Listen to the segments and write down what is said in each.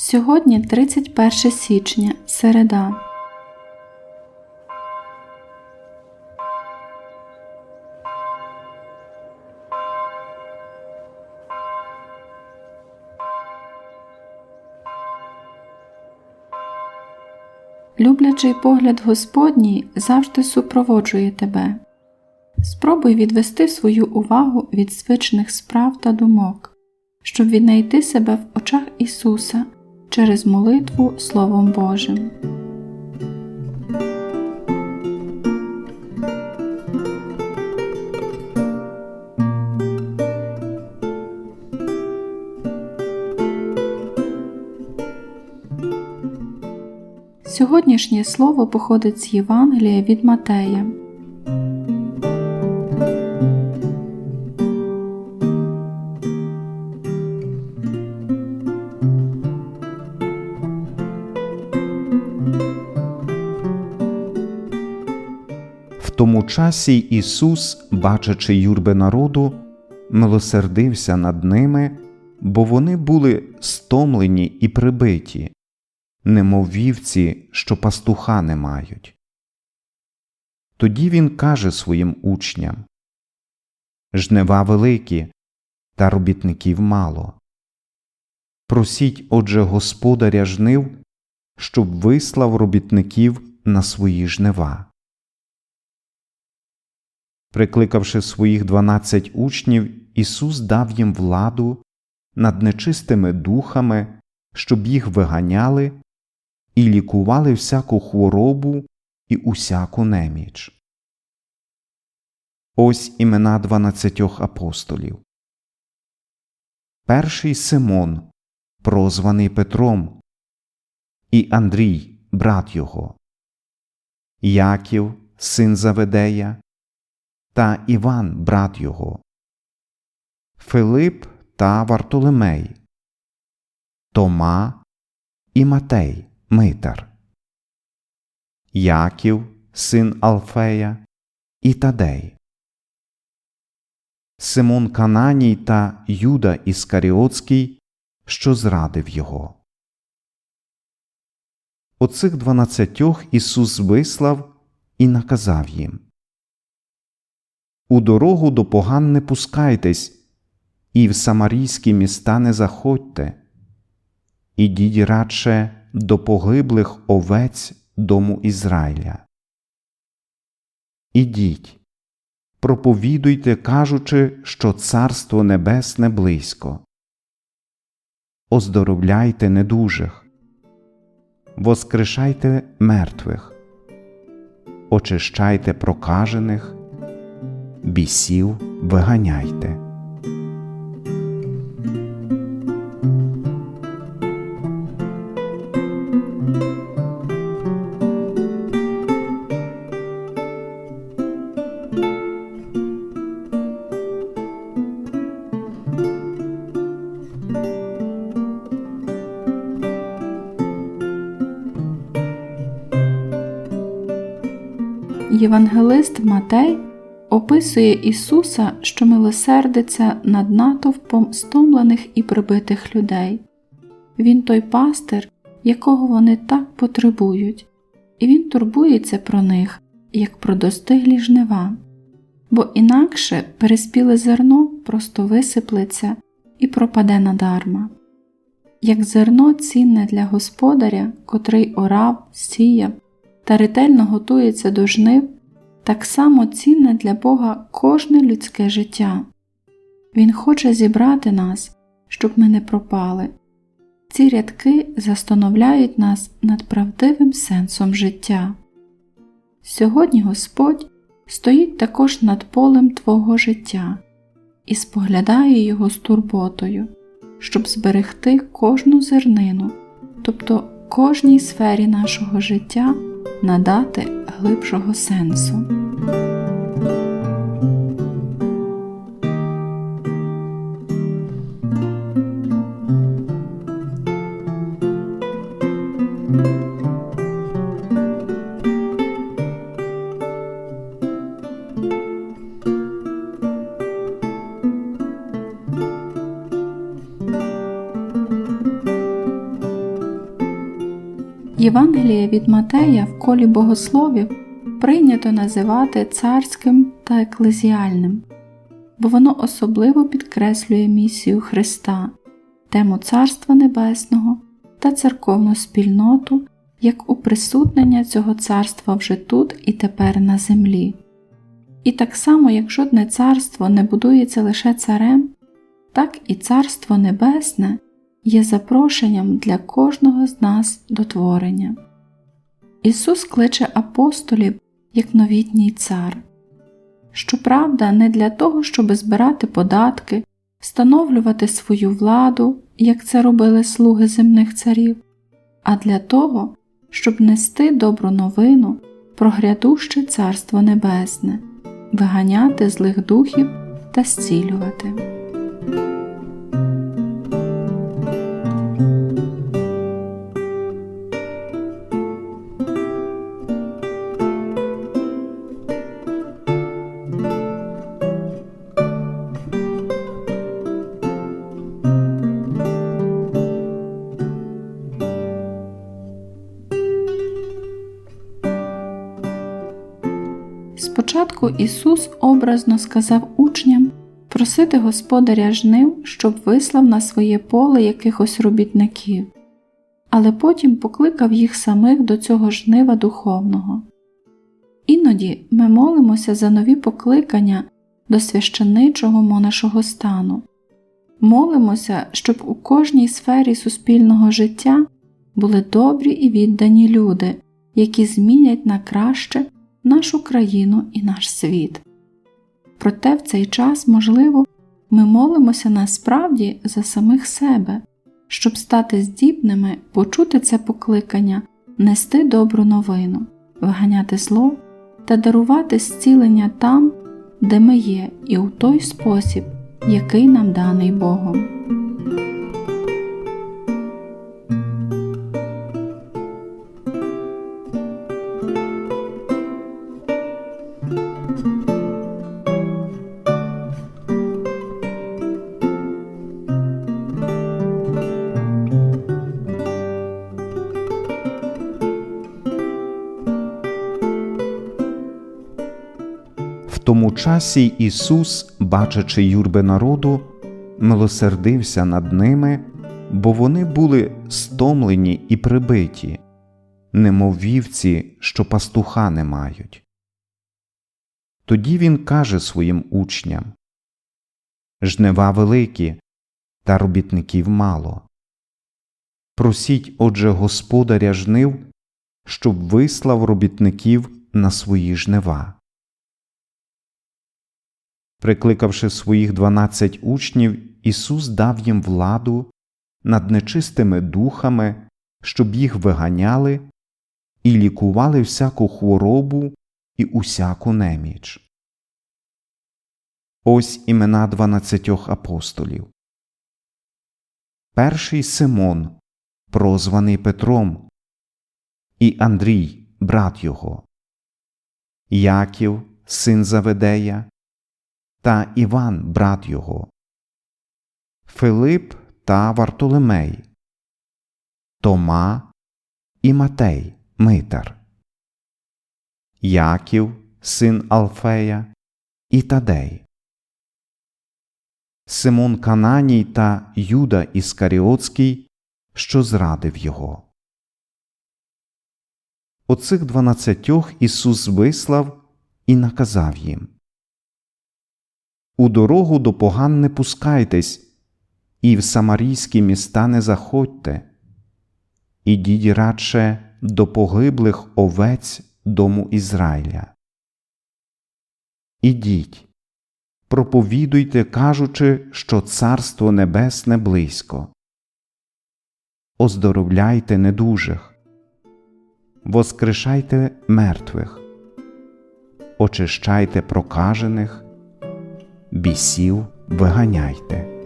Сьогодні 31 січня, середа. Люблячий погляд Господній завжди супроводжує тебе. Спробуй відвести свою увагу від звичних справ та думок, щоб віднайти себе в очах Ісуса через молитву Словом Божим. Сьогоднішнє слово походить з Євангелія від Матея. Тому часі Ісус, бачачи юрби народу, милосердився над ними, бо вони були стомлені і прибиті, немов вівці, що пастуха не мають. Тоді він каже своїм учням Жнива великі, та робітників мало. Просіть, отже, господаря жнив, щоб вислав робітників на свої жнива. Прикликавши своїх дванадцять учнів, Ісус дав їм владу над нечистими духами, щоб їх виганяли і лікували всяку хворобу і усяку неміч. Ось імена дванадцятьох апостолів. Перший Симон, прозваний Петром, і Андрій, брат його, Яків, син Заведея, та Іван, брат його, Филип та Вартолемей, Тома і Матей, Митар, Яків, син Алфея, і Тадей, Симон Кананій та Юда Іскаріотський, що зрадив його. Оцих дванадцятьох Ісус вислав і наказав їм У дорогу до поган не пускайтесь, і в самарійські міста не заходьте, ідіть радше до погиблих овець дому Ізраїля. Ідіть, проповідуйте, кажучи, що Царство Небесне близько. Оздоровляйте недужих, воскрешайте мертвих, очищайте прокажених, бісів виганяйте. Євангелист Матей описує Ісуса, що милосердиться над натовпом стомлених і прибитих людей. Він той пастир, якого вони так потребують, і він турбується про них, як про достиглі жнива, бо інакше переспіле зерно просто висиплеться і пропаде надарма. Як зерно цінне для господаря, котрий орав, сіяв та ретельно готується до жнив, так само цінне для Бога кожне людське життя. Він хоче зібрати нас, щоб ми не пропали. Ці рядки застановляють нас над правдивим сенсом життя. Сьогодні Господь стоїть також над полем Твого життя і споглядає його з турботою, щоб зберегти кожну зернину, тобто кожній сфері нашого життя надати глибшого сенсу. Євангеліє від Матея в колі богословів прийнято називати царським та еклезіальним, бо воно особливо підкреслює місію Христа, тему Царства Небесного та церковну спільноту як уприсутнення цього царства вже тут і тепер на землі. І так само, як жодне царство не будується лише царем, так і Царство Небесне є запрошенням для кожного з нас до творення. Ісус кличе апостолів як новітній цар. Щоправда, не для того, щоб збирати податки, встановлювати свою владу, як це робили слуги земних царів, а для того, щоб нести добру новину про грядуще Царство Небесне, виганяти злих духів та зцілювати. Спочатку Ісус образно сказав учням просити господаря жнив, щоб вислав на своє поле якихось робітників, але потім покликав їх самих до цього жнива духовного. Іноді ми молимося за нові покликання до священичого монашого стану, молимося, щоб у кожній сфері суспільного життя були добрі і віддані люди, які змінять на краще нашу країну і наш світ. Проте в цей час, можливо, ми молимося насправді за самих себе, щоб стати здібними почути це покликання, нести добру новину, виганяти зло та дарувати зцілення там, де ми є, і у той спосіб, який нам даний Богом. Часі Ісус, бачачи юрби народу, милосердився над ними, бо вони були стомлені і прибиті, немов вівці, що пастуха не мають. Тоді він каже своїм учням Жнива великі, та робітників мало. Просіть, отже, господаря жнив, щоб вислав робітників на свої жнива. Прикликавши своїх дванадцять учнів, Ісус дав їм владу над нечистими духами, щоб їх виганяли і лікували всяку хворобу і усяку неміч. Ось імена дванадцятьох апостолів. Перший Симон, прозваний Петром, і Андрій, брат його, Яків, син Заведея, та Іван, брат його, Филип та Вартолемей, Тома і Матей, Митар, Яків, син Алфея, і Тадей, Симон Кананій та Юда Іскаріотський, що зрадив його. Оцих дванадцятьох Ісус вислав і наказав їм У дорогу до поган не пускайтесь, і в самарійські міста не заходьте, ідіть радше до погиблих овець дому Ізраїля. Ідіть, проповідуйте, кажучи, що Царство Небесне близько. Оздоровляйте недужих, воскрешайте мертвих, очищайте прокажених, бісів виганяйте.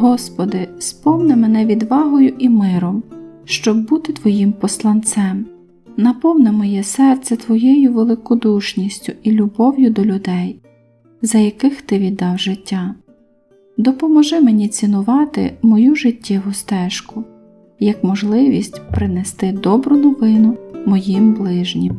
Господи, спомни мене відвагою і миром, щоб бути Твоїм посланцем. Наповни моє серце Твоєю великодушністю і любов'ю до людей, за яких Ти віддав життя. Допоможи мені цінувати мою життєву стежку, як можливість принести добру новину моїм ближнім.